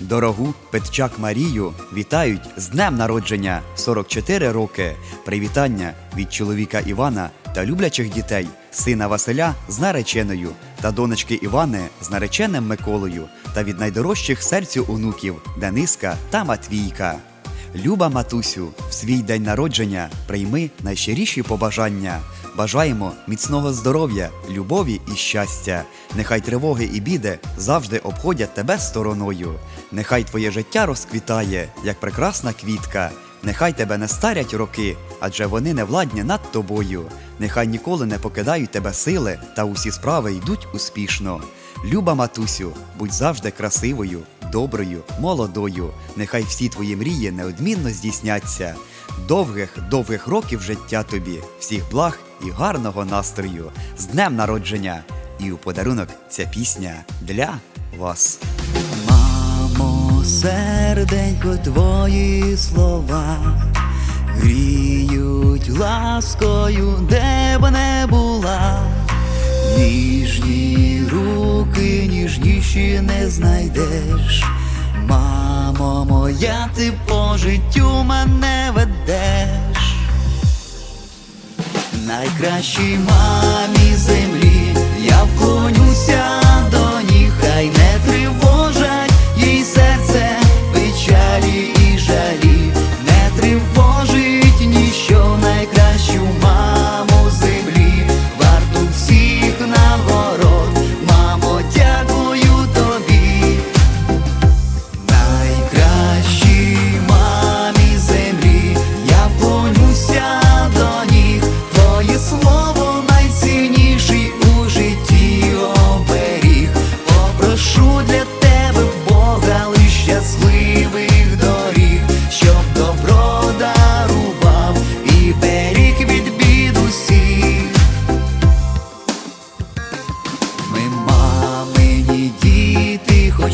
Дорогу Петчак Марію вітають з днем народження 44 роки. Привітання від чоловіка Івана та люблячих дітей, сина Василя з нареченою та донечки Івани з нареченим Миколою та від найдорожчих серцю онуків Дениска та Матвійка. Люба матусю, в свій день народження прийми найщиріші побажання. Бажаємо міцного здоров'я, любові і щастя. Нехай тривоги і біди завжди обходять тебе стороною. Нехай твоє життя розквітає, як прекрасна квітка. Нехай тебе не старять роки, адже вони не владні над тобою. Нехай ніколи не покидають тебе сили, та усі справи йдуть успішно. Люба матусю, будь завжди красивою, доброю, молодою. Нехай всі твої мрії неодмінно здійсняться. Довгих, довгих років життя тобі, всіх благ і гарного настрою. З днем народження! І у подарунок ця пісня для вас. Мамо, серденько, твої слова гріють ласкою, де б не була. Ніжні руки, ніжніші не знайдеш. Мамо моя, ти по життю Найкращій мамі землі. Я вклонюся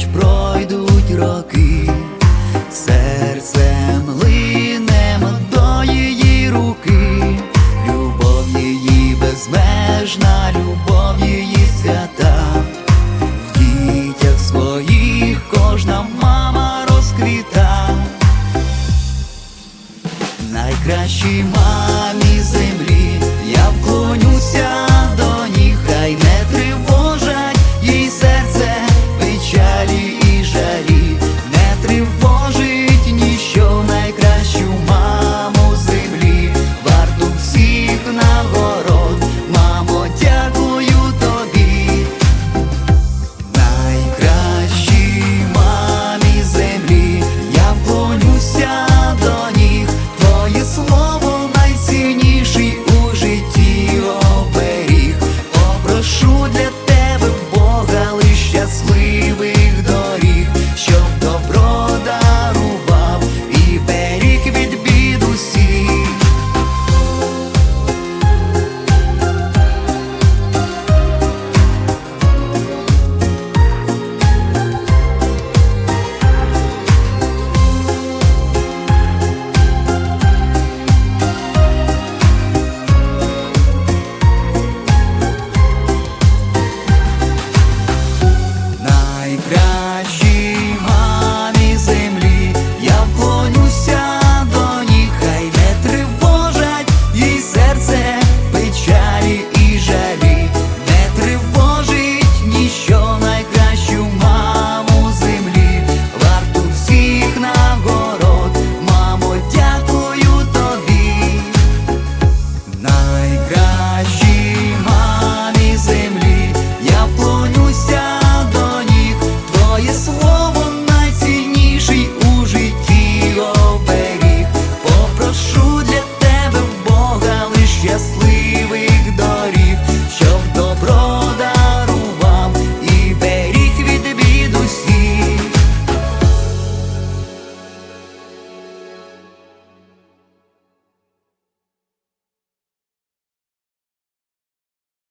хоч пройдуть роки. Все sleep